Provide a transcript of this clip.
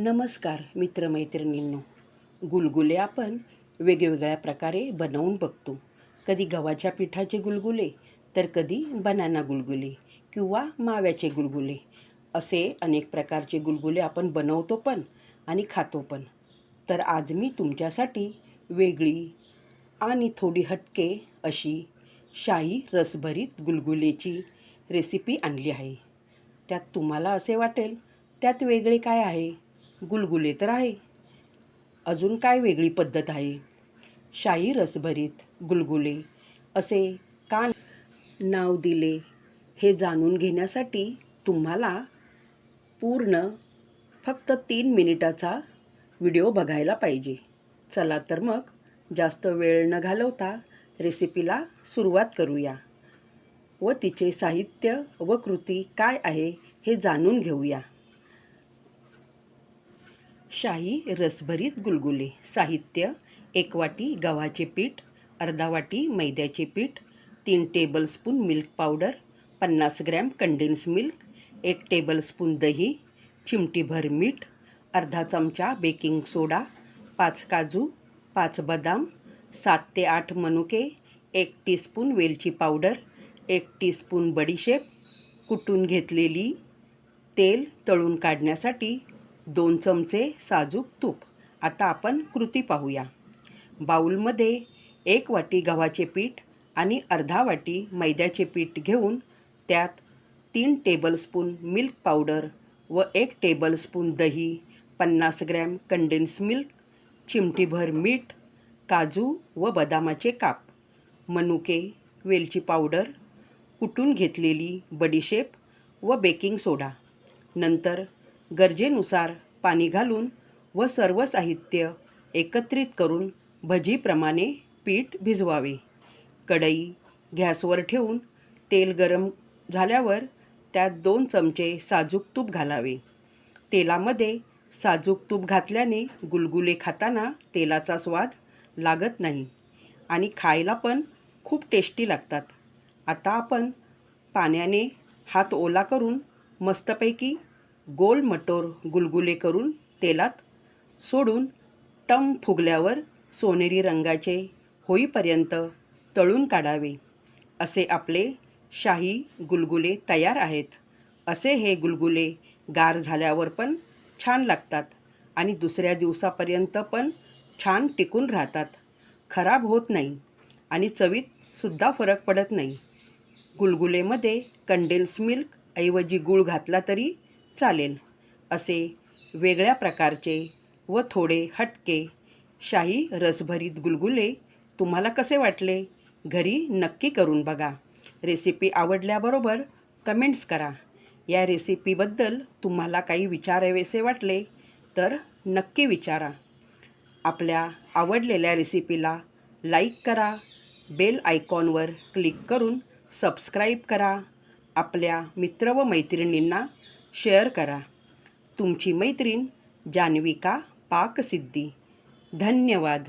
नमस्कार मित्रमैत्रिणींनो. गुलगुले आपण वेगवेगळ्या प्रकारे बनवून बघतो. कधी गव्हाच्या पिठाचे गुलगुले तर कधी बनाना गुलगुले किंवा माव्याचे गुलगुले. असे अनेक प्रकारचे गुलगुले आपण बनवतो पण आणि खातो पण. तर आज मी तुमच्यासाठी वेगळी आणि थोडी हटके अशी शाही रसभरीत गुलगुलेची रेसिपी आणली आहे. त्यात तुम्हाला असे वाटेल त्यात वेगळे काय आहे? गुलगुले तर आहे. अजून काय वेगळी पद्धत आहे? शाही रसभरीत गुलगुले असे का नाव दिले हे जाणून घेण्यासाठी तुम्हाला पूर्ण फक्त तीन मिनिटाचा व्हिडिओ बघायला पाहिजे. चला तर मग जास्त वेळ न घालवता रेसिपीला सुरुवात करूया. व तिचे साहित्य व कृती काय आहे हे जाणून घेऊया. शाही रसभरीत गुलगुले साहित्य एक वाटी गव्हाचे पीठ अर्धा वाटी मैद्याचे पीठ तीन टेबलस्पून मिल्क पावडर पन्नास ग्रॅम कंडेन्स मिल्क एक टेबलस्पून दही चिमटीभर मीठ अर्धा चमचा बेकिंग सोडा पाच काजू पाच बदाम सात ते आठ मनुके एक टीस्पून वेलची पावडर एक टीस्पून बडीशेप कुटून घेतलेली तेल तळून काढण्यासाठी दोन चमचे साजूक तूप. आता आपण कृती पाहूया. बाऊलमध्ये एक वाटी गव्हाचे पीठ आणि अर्धा वाटी मैद्याचे पीठ घेऊन त्यात तीन टेबलस्पून मिल्क पावडर व एक टेबलस्पून दही पन्नास ग्रॅम कंडेन्स मिल्क चिमटीभर मीठ काजू व बदामाचे काप मनुके वेलची पावडर कुटून घेतलेली बडीशेप व बेकिंग सोडा नंतर गरजेनुसार पाणी घालून व सर्व साहित्य एकत्रित करून भजीप्रमाणे पीठ भिजवावे. कढई गॅसवर ठेवून तेल गरम झाल्यावर त्यात दोन चमचे साजूक तूप घालावे. तेलामध्ये साजूक तूप घातल्याने गुलगुले खाताना तेलाचा स्वाद लागत नाही आणि खायला पण खूप टेस्टी लागतात. आता आपण पाण्याने हात ओला करून मस्तपैकी गोल मटोर गुलगुले करून तेलात सोडून टम फुगल्यावर सोनेरी रंगाचे होईपर्यंत तळून काढावे. असे आपले शाही गुलगुले तयार आहेत. असे हे गुलगुले गार झाल्यावर पण छान लागतात आणि दुसऱ्या दिवसापर्यंत पण छान टिकून राहतात. खराब होत नाही आणि चवीतसुद्धा फरक पडत नाही. गुलगुलेमध्ये कंडेन्स मिल्क ऐवजी गूळ घातला तरी चालेल. असे वेगळ्या प्रकारचे व थोडे हटके शाही रसभरीत गुलगुले तुम्हाला कसे वाटले? घरी नक्की करून बघा. रेसिपी आवडल्याबरोबर कमेंट्स करा. या रेसिपीबद्दल तुम्हाला काही विचारावेसे वाटले तर नक्की विचारा. आपल्या आवडलेल्या रेसिपीला लाईक करा. बेल आयकॉनवर क्लिक करून सबस्क्राईब करा. आपल्या मित्र व मैत्रिणींना शेअर करा. तुमची मैत्रीण जान्हविका पाकसिद्धी. धन्यवाद.